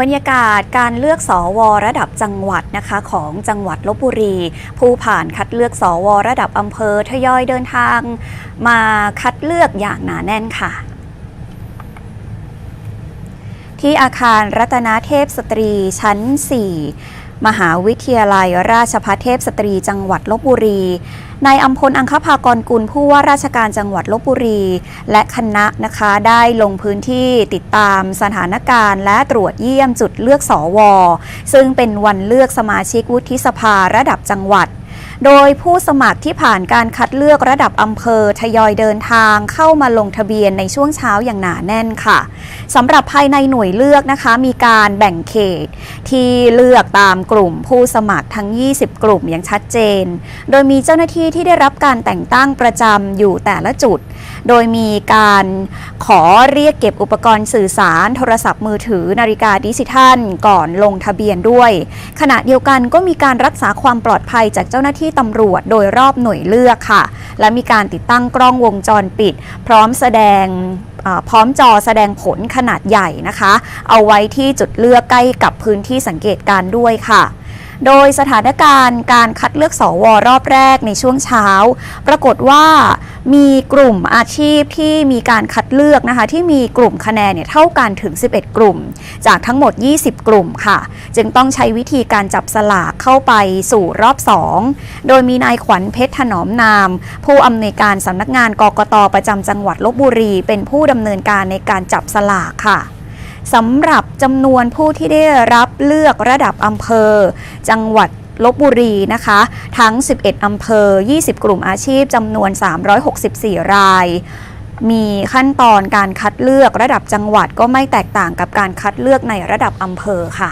บรรยากาศการเลือกสอวระดับจังหวัดนะคะของจังหวัดลบบุรี ผู้ผ่านคัดเลือกสอวระดับอำเภอทยอยเดินทาง มาคัดเลือกอย่างหนาแน่นค่ะ ที่อาคารรัตนาเทพสตรีชั้น 4 มหาวิทยาลัยราชภัฏเทพสตรีจังหวัดลบบุรี นายอัมพลอังคภากรกุลผู้ว่าราชการจังหวัดลบบุรี และคณะนะคะได้ลงพื้นที่ติดตามสถานการณ์ และตรวจเยี่ยมจุดเลือกสอวซึ่งเป็นวันเลือกสมาชิกวุฒิสภาระดับจังหวัด โดยผู้สมัครที่ผ่านการคัดเลือกระดับอำเภอทยอยเดินทางเข้ามาลงทะเบียนในช่วงเช้าอย่างหนาแน่นค่ะสำหรับภายในหน่วยเลือกนะคะ มีการแบ่งเขตที่เลือกตามกลุ่มผู้สมัครทั้ง 20 กลุ่มอย่างชัดเจน โดยมีเจ้าหน้าที่ที่ได้รับการแต่งตั้งประจำอยู่แต่ละจุด โดยมีการขอเรียกเก็บอุปกรณ์สื่อสาร โทรศัพท์มือถือนาฬิกาดิจิทัล ก่อนลงทะเบียนด้วย ขณะเดียวกันก็มีการรักษาความปลอดภัยจากเจ้าหน้าที่ตำรวจโดยรอบหน่วยเลือกค่ะ และมีการติดตั้งกล้องวงจรปิด พร้อมแสดงพร้อมจอแสดงผลขนาดใหญ่นะคะ เอาไว้ที่จุดเลือกใกล้กับพื้นที่สังเกตการณ์ด้วยค่ะโดยสถานการณ์การคัดเลือกสวรอบแรกในช่วงเช้า ปรากฏว่า มีกลุ่มอาชีพที่มีการคัดเลือกนะคะ ที่มีกลุ่มคะแนนเนี่ยเท่ากันถึง 11 กลุ่ม จากทั้งหมด 20 กลุ่มค่ะ จึงต้องใช้วิธีการจับสลากเข้าไปสู่รอบ 2 โดยมีนายขวัญเพชรถนอมนาม ผู้อำนวยการสำนักงานกกตประจำจังหวัดลบบุรี เป็นผู้ดำเนินการในการจับสลากค่ะสำหรับจำนวนผู้ที่ได้รับเลือกระดับอำเภอ จังหวัด ลบบุรีนะคะ ทั้ง 11 อำเภอ 20 กลุ่มอาชีพจำนวน 364 ราย มีขั้นตอนการคัดเลือกระดับจังหวัดก็ไม่แตกต่างกับการคัดเลือกในระดับอำเภอค่ะ